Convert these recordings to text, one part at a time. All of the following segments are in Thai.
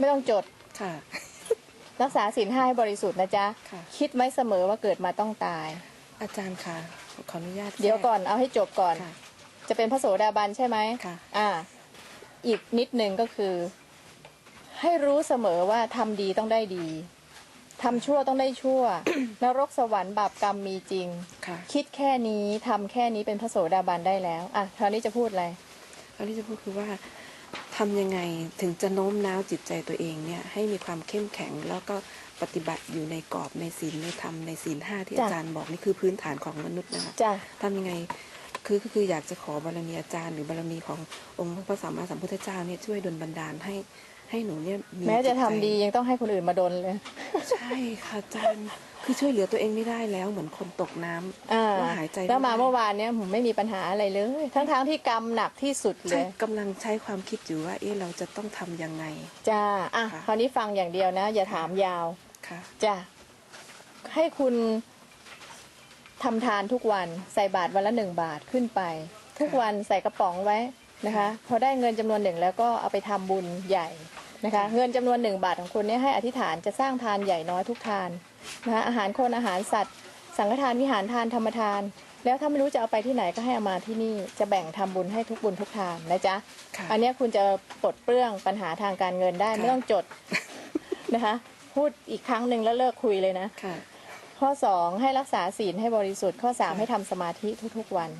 ไม่ต้องจดค่ะ รักษาศีลห้าให้บริสุทธิ์นะจ๊ะ ค่ะ คิดไว้เสมอว่าเกิดมาต้องตาย อาจารย์ค่ะ ขออนุญาตเดี๋ยวก่อนเอาให้จบก่อน ค่ะ จะเป็นพระโสดาบันใช่ไหมค่ะ อ่า อีกนิดหนึ่งก็คือ ให้รู้เสมอว่าทำดีต้องได้ดีทำชั่วต้องได้ชั่ว นรกสวรรค์บาปกรรมมีจริง ค่ะคิดแค่นี้ทำแค่นี้เป็นพระโสดาบันได้แล้ว อะคราวนี้จะพูดอะไร อันนี้จะพูดคือว่า ทำยังไงถึงจะโน้มน้าวจิตใจตัวเองเนี่ยให้มีความเข้มแข็งแล้วก็ปฏิบัติอยู่ในกรอบในศีลในธรรมในศีลห้าที่จ้ะอาจารย์บอกนี่คือพื้นฐานของมนุษย์นะคะจ้ะทำยังไงคือก็คืออยากจะขอบารมีอาจารย์ หรือบารมีขององค์พระสัมมาสัมพุทธเจ้าเนี่ยช่วยดลบันดาลให้ ให้หนูเนี่ยแม้จะจิตทำใจดียังต้องให้คนอื่นมาดนเลย ใช่ค่ะอาจารย์คือช่วยเหลือตัวเองไม่ได้แล้วเหมือนคนตกน้ำอ่าว่าหายใจแล้วมาไได้เมื่อวานเนี้ยผมไม่มีปัญหาอะไรเลย ทั้งๆที่กรรมหนักที่สุดเลใช่ย กำลังใช้ความคิดอยู่ว่า เอ๊ะเราจะต้องทำยังไง จ้า อะ ค่ะ คราวนี้ฟังอย่างเดียวนะ อย่าถามยาว ค่ะ จ้าให้คุณทำทานทุกวัน ใส่บาทวันละหนึ่งบาทขึ้นไป ทุกวันใส่กระป๋องไว้นะคะ พอได้เงินจำนวนหนึ่งแล้วก็เอาไปทำบุญใหญ่ นะคะเงินจำนวนหนึ่งบาทของคุณเนี่ยให้อธิษฐานจะสร้างทานใหญ่น้อยทุกทานนะคะอาหารคนอาหารสัตว์ สังฆทานวิหารทานธรรมทาน แล้วถ้าไม่รู้จะเอาไปที่ไหนก็ให้เอามาที่นี่จะแบ่งทำบุญให้ทุกบุญทุกทานนะจ๊ะค่ะอันเนี้ยคุณจะปลดเปลื้องปัญหาทางการเงินได้ค่ะไม่ต้องจดนะคะพูดอีกครั้งหนึ่งแล้วเลิกคุยเลยนะค่ะข้อ 2 ให้รักษาศีลให้บริสุทธิ์ข้อ 3 ให้ทำสมาธิทุกๆวัน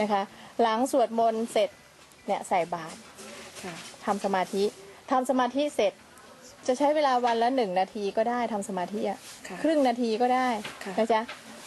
นะคะ หลังสวดมนต์เสร็จเนี่ยใส่บาตรค่ะทำสมาธิ ทำสมาธิเสร็จ จะใช้เวลาวันละหนึ่งนาทีก็ได้ทำสมาธิอะค่ะครึ่งนาทีก็ได้ค่ะ นะจ๊ะ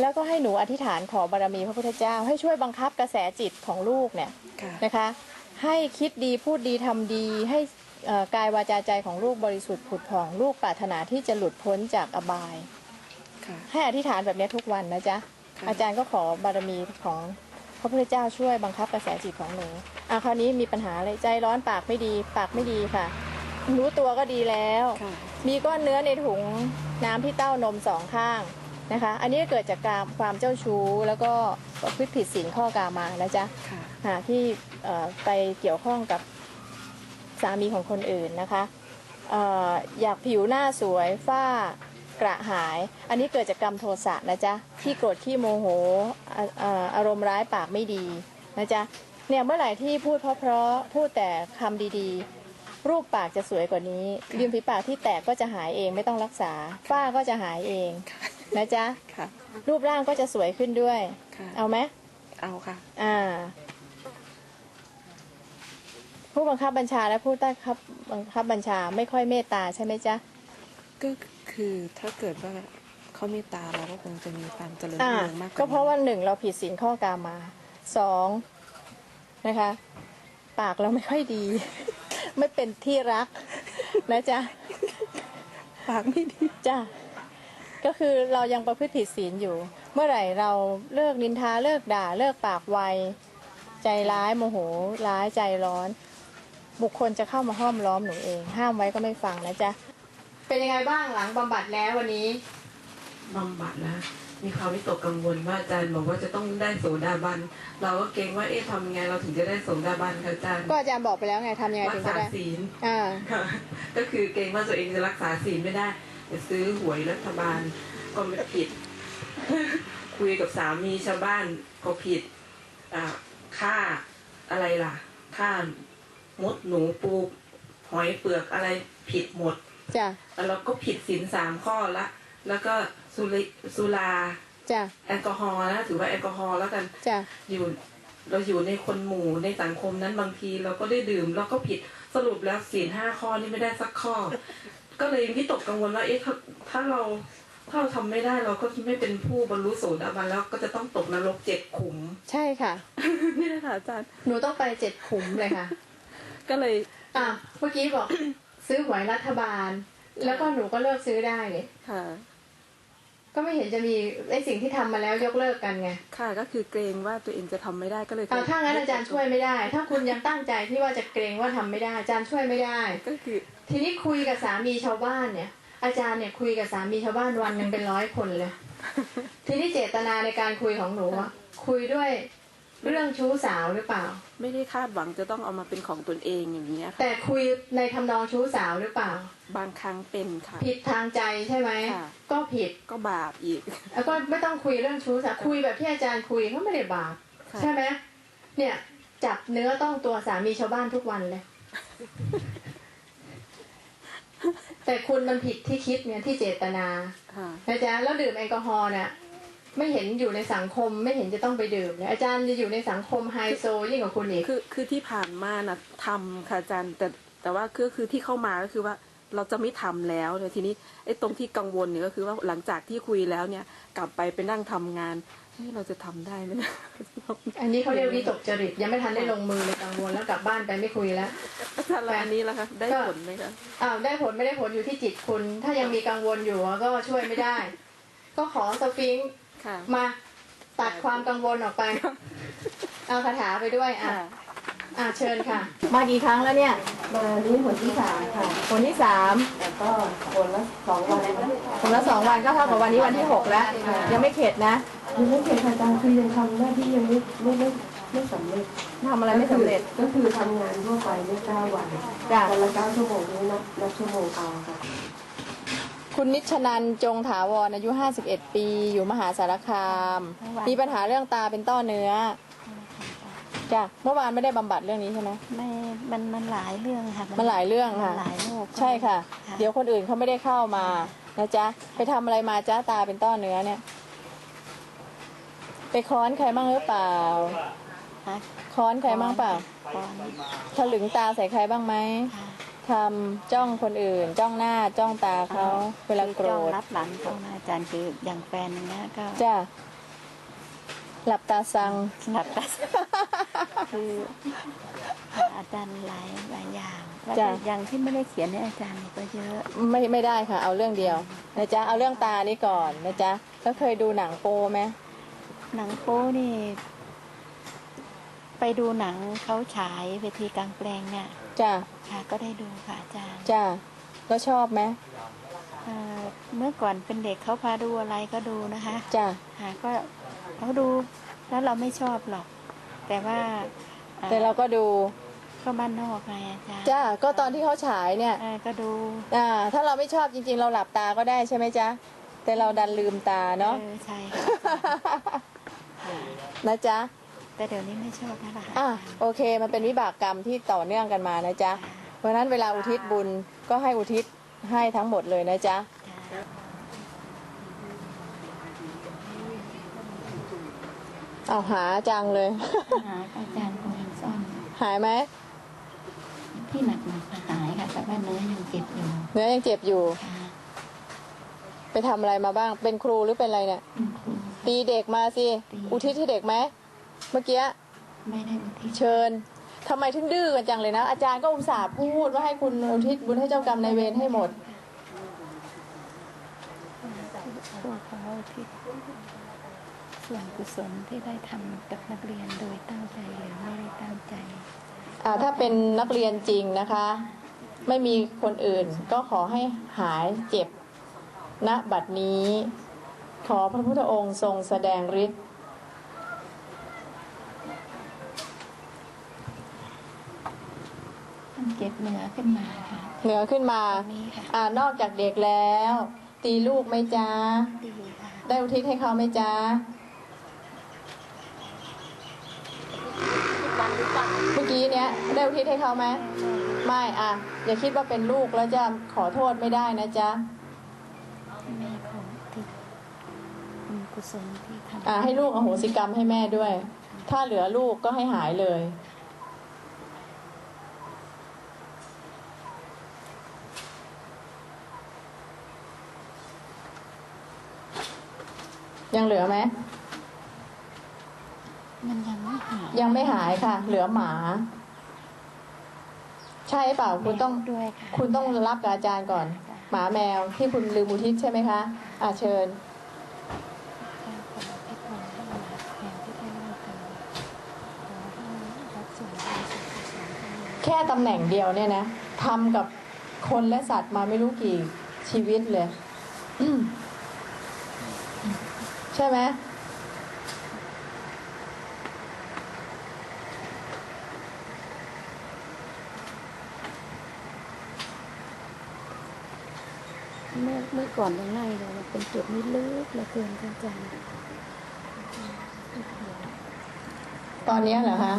แล้วก็ให้หนูอธิษฐานขอบารมีพระพุทธเจ้า ให้ช่วยบังคับกระแสจิตของลูกเนี่ย ค่ะ นะคะ ให้คิดดีพูดดีทำดี ให้เอ่อกายวาจาใจของลูกบริสุทธิ์ผุดผ่องลูกปรารถนาที่จะหลุดพ้นจากอบาย ค่ะ ให้อธิษฐานแบบนี้ทุกวันนะจ๊ะ ค่ะ อาจารย์ก็ขอบารมีของพระพุทธเจ้าช่วยบังคับกระแสจิตของหนู อะคราวนี้มีปัญหาอะไรใจร้อนปากไม่ดี ปากไม่ดีค่ะ รู้ตัวก็ดีแล้วค่ะมีก้อนเนื้อในถุงน้ำที่เต้านมสองข้างนะคะ อันนี้เกิดจากการความเจ้าชู้ แล้วก็ประพฤติผิดศีลข้อกามานะจ๊ะค่ะหาที่เอ่อไปเกี่ยวข้องกับสามีของคนอื่นนะคะเอ่ออยากผิวหน้าสวยฝ้ากระหาย อันนี้เกิดจากกรรมโทสะนะจ๊ะที่โกรธขี้โมโหอะเอ่ออารมณ์ร้ายปากไม่ดีนะจ๊ะ เนี่ยเมื่อไหร่ที่พูดเพราะๆพูดแต่คำดีๆ รูปปากจะสวยกว่านี้ริมฝีปากที่แตกก็จะหายเองไม่ต้องรักษา ฝ้าก็จะหายเองนะจ๊ะค่ะรูปร่างก็จะสวยขึ้นด้วยค่ะเอาไหมเอาค่ะ อ่า ผู้บังคับบัญชาและผู้ใต้ครับบังคับบัญชาไม่ค่อยเมตตาใช่ไหมจ๊ะก็คือถ้าเกิดว่าเขาเมตตาเราก็คงจะมีความเจริญอ่ารุ่งเรืองมากก็เพราะว่าหนึ่งเราผิดศีลข้อกามาสอง นะคะ ปากเราไม่ค่อยดี ไม่เป็นที่รักนะจ๊ะปากไม่ดีจ้ะก็คือเรายังประพฤติผิดศีลอยู่ เมื่อไหร่เราเลิกนินทาเลิกด่า เลิกปากไวใจร้ายโมโหร้ายใจร้อน บุคคลจะเข้ามาห้อมล้อมหนูเอง ห้ามไว้ก็ไม่ฟังนะจ๊ะเป็นยังไงบ้างหลังบำบัดแล้ววันนี้บำบัดแล้ว มีความวิตกกังวลว่าอาจารย์บอกว่าจะต้องได้โสดาบัน เราก็เกรงว่าเอ๊ะทำยังไงเราถึงจะได้โสดาบันคะอาจารย์ ก็อาจารย์บอกไปแล้วไงทำยังไงรัถึงษาจะได้ศีลอ่าค่ะก็คือเกรงว่าตัวเองจะรักษาศีลไม่ได้จะซื้อหวยรัฐบาลก็ไม่ผิด คุยกับสามีชาวบ้านก็ผิดอ่าค่าอะไรล่ะค่ามดหนูปูหอยเปลือกอะไรผิดหมดจ้ะแล้วก็ผิดศีลสามข้อละ แล้วก็ สุริสุราจ้ะแอลกอฮอล์นะถือว่าแอลกอฮอล์แล้วกันจ้ะอยู่เราอยู่ในคนหมู่ในสังคมนั้นบางทีเราก็ได้ดื่มเราก็ผิดสรุปแล้วศีลห้าข้อนี่ไม่ได้สักข้อ ก็เลยวิตกกังวลว่าเอ๊ะถ้าถ้าเราถ้าเราทำไม่ได้เราก็ไม่เป็นผู้บรรลุโสดาบันแล้วก็จะต้องตกนรกเจ็ดขุม ใช่ค่ะ นี่นะคะอาจารย์หนูต้องไปเจ็ดขุมเลยค่ะ ก็เลย อะเมื่อกี้บอก ซื้อหวยรัฐบาล แล้วก็หนูก็เลิกซื้อได้เนี่ยค่ะ ก็ไม่เห็นจะมีไอ้สิ่งที่ทำมาแล้วยกเลิกกันไง ค่ะ ก็คือเกรงว่าตัวเองจะทำไม่ได้ก็เลยอ่าถ้างั้นอาจารย์ช่วยไม่ได้ ถ้าคุณยังตั้งใจที่ว่าจะเกรงว่าทำไม่ได้ อาจารย์ช่วยไม่ได้ ก็คือ ทีนี้คุยกับสามีชาวบ้านเนี่ย อาจารย์เนี่ยคุยกับสามีชาวบ้านวันหนึ่งเป็นร้อยคนเลย ทีนี้เจตนาในการคุยของหนูอะคุยด้วย เรื่องชู้สาวหรือเปล่า ไม่ได้คาดหวังจะต้องเอามาเป็นของตนเองอย่างนี้ยค่ะแต่คุยในทำนองชู้สาวหรือเปล่า บางครั้งเป็นค่ะ ผิดทางใจใช่ไหมค่ะก็ผิดก็บาปอีก แล้วก็ไม่ต้องคุยเรื่องชู้สาวคุยแบบที่อาจารย์คุยก็ไม่ได้บาปค่ะใช่ไหมเนี่ยจับเนื้อต้องตัวสามีชาวบ้านทุกวันเลย แต่คุณมันผิดที่คิดเนี่ยที่เจตนาค่ะนะจ๊ะแล้วดื่มแอลกอฮอล์เนี่ย ไม่เห็นอยู่ในสังคม ไม่เห็นจะต้องไปดื่มเนี่ยอาจารย์จะอยู่ในสังคมไฮโซยิ่งกว่าคุณอีกคือคือที่ผ่านมานะทำค่ะอาจารย์ แต่แต่ว่าคือคือที่เข้ามาก็คือว่าเราจะไม่ทำแล้วเนี่ยทีนี้ไอ้ตรงที่กังวลเนี่ยก็คือว่าหลังจากที่คุยแล้วเนี่ย กลับไปไปนั่งทำงานเฮ้ยเราจะทำได้ไหมนะอันนี้เขาเรียกวิตกจริตยังไม่ทันได้ลงมือเลยกังวลแล้วกลับบ้านไปไม่คุยแล้วอาจารย์แล้วอันนี้ล่ะคะได้ผลไหมคะอ้าวได้ผลไม่ได้ผลอยู่ที่จิตคุณ ถ้ายังมีกังวลอยู่ก็ช่วยไม่ได้ ก็ขอสฟิงค์ ค่ะมาตัดความกังวลออกไป เอาคาถาไปด้วยอะค่ะอะเชิญค่ะ มากี่ครั้งแล้วเนี่ยมานี้หนที่สามค่ะ คนที่สามแล้วก็คนละสองวันคนละสองวันก็เท่ากับวันนี้วันที่หกแล้ว ยังไม่เข็ดนะยังไม่เสร็จค่ะอาจารย์คือยังทำหน้าที่ยังไม่ไม่ไม่ไม่สำเร็จทำอะไรไม่สำเร็จก็คือทำงานทั่วไปไม่เก้าวันจ้ะ วันละเก้าชั่วโมงนี้นับนับชั่วโมงเอาค่ะ คุณนิชนันจงถาวรอายุ 51 ปี อยู่มหาสารคาม มีปัญหาเรื่องตาเป็นต้อเนื้อจ้ะเมื่อวานไม่ได้บำบัดเรื่องนี้ใช่ไหมไม่มันมันหลายเรื่องค่ะมันหลายเรื่องมันค่ะหลายโรคใช่ค่ะค่ะ เดี๋ยวคนอื่นเขาไม่ได้เข้ามานะจ๊ะไปทำอะไรมาจ้าตาเป็นต้อเนื้อเนี่ย ไปค้อนใครบ้างหรือเปล่าค่ะค้อนใครบ้างเปล่าก่อนถลึงตาใส่ใครบ้างไหมค่ะ ทำจ้องคนอื่น จ้องหน้าจ้องตาเขาเวลาโกรจ้องธรับหลังเขานะอาจารย์คืออย่างแฟนอย่างเงี้ยก็จ้ะหลับตาสัง หลับตาคืออาจารย์หลายหลายอย่างแล้วจ้ะก็อย่างที่ไม่ได้เขียนให้อาจารย์นี่ก็เยอะ ไม่ไม่ได้ค่ะ เอาเรื่องเดียวนะจ๊ะเอาเรื่องตานี่ก่อนนะจ๊ะแล้วเคยดูหนังโปไหมหนังโป้นี่ ไปดูหนังเขาฉายเวทีกลางแปลงเนี่ย จ้ะค่ะ ก็ได้ดูค่ะอาจารย์จ้ะแล้วชอบไหมเอ่อเมื่อก่อนเป็นเด็กเขาพาดูอะไรก็ดูนะคะจ้ะค่ะก็เขาดูแล้วเราไม่ชอบหรอก แต่ว่าอ่อแต่เราก็ดูก็บ้านนอกไงอาจารย์จ้ะก็ตอนที่เขาฉายเนี่ย เออก็ดูอ่า ถ้าเราไม่ชอบจริง ๆ เราหลับตาก็ได้ใช่ไหมจ๊ะ แต่เราดันลืมตาเนาะเออใช่ค่ะค่ะนะจ๊ะ แต่เดี๋ยวนี้ไม่ชอบแล้วล่ะค่ะ อะโอเค มันเป็นวิบากกรรมที่ต่อเนื่องกันมานะจ๊ะ เพราะฉะนั้นเวลาอุทิศบุญก็ให้อุทิศให้ทั้งหมดเลยนะจ๊ะจ้ะเอาหาจังเลย หาอาจารย์คงยังซ่อนหายไหมที่หนักหนักหายค่ะ แต่ว่าเนื้อยังเจ็บอยู่เนื้อยังเจ็บอยู่ ค่ะไปทำอะไรมาบ้าง เป็นครูหรือเป็นอะไรเนี่ย คุณครู ตีเด็กมาสิ ตี อุทิศให้เด็กไหม เมื่อกี้ไม่ได้อุทิศเชิญทำไมถึงดื้อกันจังเลยนะ อาจารย์ก็อุตส่าห์พูดว่าให้คุณอุทิศบุญให้เจ้ากรรมนายเวรให้หมดพวกเขาอุทิศส่วนกุศลที่ได้ทำกับนักเรียนโดยตั้งใจหรือไม่ได้ตั้งใจอ่าถ้าเป็นนักเรียนจริงนะคะ ไม่มีคนอื่นก็ขอให้หายเจ็บณบัดนี้ ขอพระพุทธองค์ทรงแสดงฤทธิ์ เจ็บเหนือขึ้นมาค่ะ เหนือขึ้นมาตรงนี้ค่ะ อ่านอกจากเด็กแล้ว ตีลูกไหมจ๊ะ ดีค่ะได้อุทิศให้เขาไหมจ๊ะ เมื่อกี้เนี้ยได้อุทิศให้เขาไหม ไม่อะ อย่าคิดว่าเป็นลูกแล้วจะขอโทษไม่ได้นะจ๊ะแม่ของที่บุญกุศลที่ทำ อะให้ลูกอโหสิกรรมให้แม่ด้วย ถ้าเหลือลูกก็ให้หายเลย ยังเหลือไหม มันยังไม่หายยังไม่หายค่ะ เหลือหมา ใช่เปล่าคุณต้อง ด้วยค่ะคุณต้องรับกับอาจารย์ก่อน หมาแมวที่คุณลืมอุทิศใช่ไหมคะอะเชิญ แค่ตำแหน่งเดียวเนี่ยนะทำกับคนและสัตว์มาไม่รู้กี่ชีวิตเลย อืม ใช่ไหมเมื่อเมื่อก่อนยังไงเลยมันเป็นจุดนี้ลึกเหลือเกินอาจารย์ตอนนี้เหรอคะ